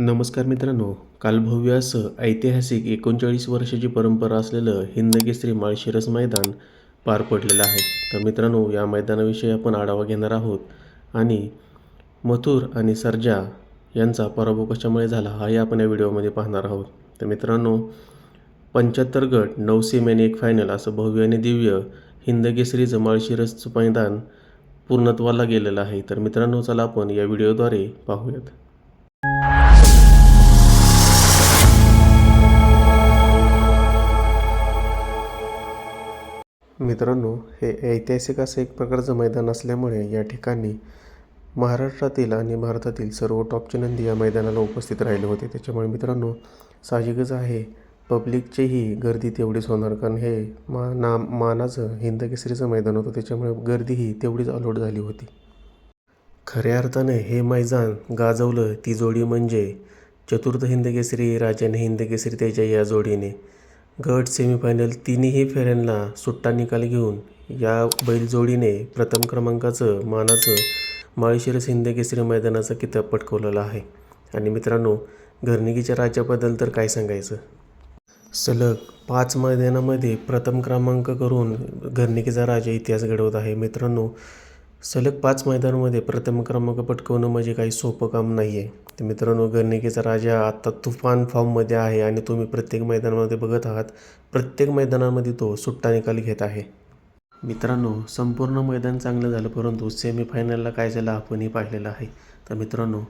नमस्कार मित्रांनो काल भव्य असं ऐतिहासिक एकोणचाळीस वर्षाची परंपरा असलेलं हिंदकेसरी माळशिरस मैदान पार पडलेलं आहे. तर मित्रांनो या मैदानाविषयी आपण आढावा घेणार आहोत आणि मथुर आणि सर्जा यांचा पराभव कशामुळे झाला हाही आपण या व्हिडिओमध्ये पाहणार आहोत. तर मित्रांनो पंच्याहत्तर गट नऊ सेमी आणि एक फायनल असं भव्य आणि दिव्य हिंदकेसरीचं माळशिरसचं मैदान पूर्णत्वाला गेलेलं आहे. तर मित्रांनो चला आपण या व्हिडिओद्वारे पाहूयात. मित्रांनो हे ऐतिहासिक असं एक प्रकारचं मैदान असल्यामुळे या ठिकाणी महाराष्ट्रातील आणि भारतातील सर्व टॉपचे नंदी या मैदानाला उपस्थित राहिले होते. त्याच्यामुळे मित्रांनो साहजिकच आहे पब्लिकचीही गर्दी तेवढीच होणार कारण हे मा ना मानाचं हिंदकेसरीचं मैदान होतं. त्याच्यामुळे गर्दीही तेवढीच अलोट झाली होती. खऱ्या अर्थाने हे मैदान गाजवलं ती जोडी म्हणजे चतुर्थ हिंदकेसरी राजाने हिंदकेसरी त्याच्या या जोडीने. गट सेमीफायनल तिन्ही फेऱ्यांना सुट्टा निकाल घेऊन या बैलजोडीने प्रथम क्रमांकाचं मानाचं माळशिरस हिंदकेसरी मैदानाचा किताब पटकवलेला आहे. आणि मित्रांनो घरनिकीच्या राज्याबद्दल तर काय सांगायचं? सलग पाच मैदानामध्ये प्रथम क्रमांक करून घरनिकीचा राजा इतिहास घडवत आहे. मित्रांनो सलग पाच मैदानामध्ये प्रथम क्रमांक पटकवणं म्हणजे काही सोपं काम नाही आहे तर मित्रांनो घरणिकीचा राजा आत्ता तुफान फॉर्ममध्ये आहे आणि तुम्ही प्रत्येक मैदानामध्ये बघत आहात. प्रत्येक मैदानामध्ये तो सुट्टा निकाल घेत आहे. मित्रांनो संपूर्ण मैदान चांगलं झालं परंतु सेमीफायनलला काय झालं आपणही पाहिलेलं आहे. तर मित्रांनो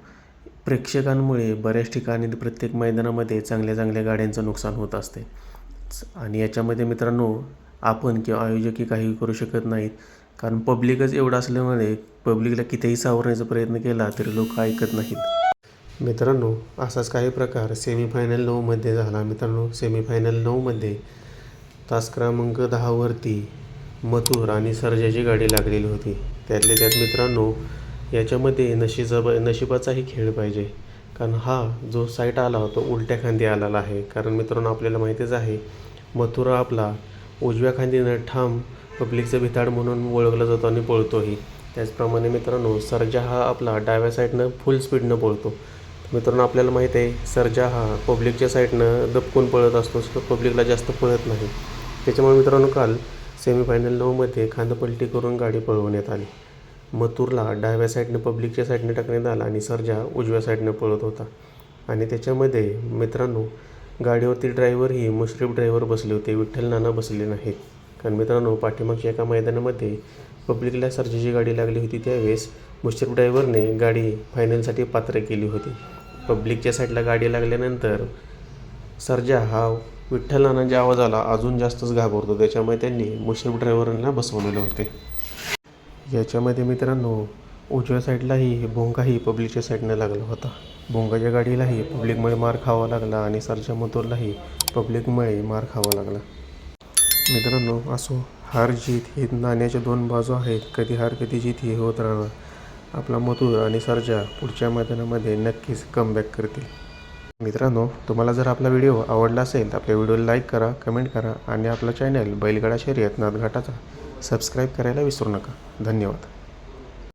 प्रेक्षकांमुळे बऱ्याच ठिकाणी प्रत्येक मैदानामध्ये चांगल्या चांगल्या गाड्यांचं नुकसान होत असते. आणि याच्यामध्ये मित्रांनो आपण किंवा आयोजकही काही करू शकत नाहीत. कारण पब्लिकच एवढं असल्यामुळे पब्लिकला कितीही सावरण्याचा प्रयत्न केला तरी लोक ऐकत नाहीत. मित्रांनो असाच काही प्रकार सेमीफायनल नऊमध्ये झाला. मित्रांनो सेमीफायनल नऊमध्ये तास क्रमांक दहावरती मथुर आणि सर्जाची गाडी लागलेली होती. त्यातल्या त्यात मित्रांनो याच्यामध्ये नशिबाचा नशिबाचाही खेळ पाहिजे. कारण हा जो साईट आला तो उलट्या खांदी आलेला आहे. कारण मित्रांनो आपल्याला माहितीच आहे मथुरा आपला उजव्या खांदीनं ठाम पब्लिकचं भिताड म्हणून ओळखला जातो आणि पळतोही. त्याचप्रमाणे मित्रांनो सर्जा हा आपला डाव्या साईडनं फुल स्पीडनं पळतो. मित्रांनो आपल्याला माहीत आहे सर्जा हा पब्लिकच्या साईडनं दबकून पळत असतो पब्लिकला जास्त पळत नाही. त्याच्यामुळे मित्रांनो काल सेमीफायनल नऊमध्ये खांदपलटी करून गाडी पळवण्यात आली. मथुरला डाव्या साईडनं पब्लिकच्या साईडनं टाकण्यात आला आणि सर्जा उजव्या साईडनं पळत होता. आणि त्याच्यामध्ये मित्रांनो गाडीवरती ड्रायव्हरही मुश्रीफ ड्रायव्हर बसले होते विठ्ठल नाना बसले नाहीत. कारण मित्रांनो पाठीमागच्या एका मैदानामध्ये पब्लिकला सर्जाची गाडी लागली होती. त्यावेळेस मुश्रीफ ड्रायव्हरने गाडी फायनलसाठी पात्र केली होती. पब्लिकच्या साईडला गाडी लागल्यानंतर सर्जा हा विठ्ठल नानांच्या आवाजाला अजून जास्तच घाबरतो. त्याच्यामुळे त्यांनी मुश्रीफ ड्रायव्हरांना बसवलेले होते. याच्यामध्ये मित्रांनो उजव्या साईडलाही भोंगाही पब्लिकच्या साईडनं लागला होता. भोंगाच्या गाडीलाही पब्लिकमुळे मार खावा लागला आणि सरच्या मथुरलाही पब्लिकमुळे मार खावा लागला. मित्रांनो असो हार जीत ही नाण्याच्या दोन बाजू आहेत. कधी हार कधी जीत ही होत राहणार. आपला मथुर आणि सर्जा पुढच्या मैदानामध्ये नक्कीच कमबॅक करतील. मित्रांनो तुम्हाला जर आपला व्हिडिओ आवडला असेल तर आपल्या व्हिडिओला लाईक करा कमेंट करा आणि आपला चॅनल बैलगाडा शर्यत नाथघाटाचा सबस्क्राईब करायला विसरू नका. धन्यवाद.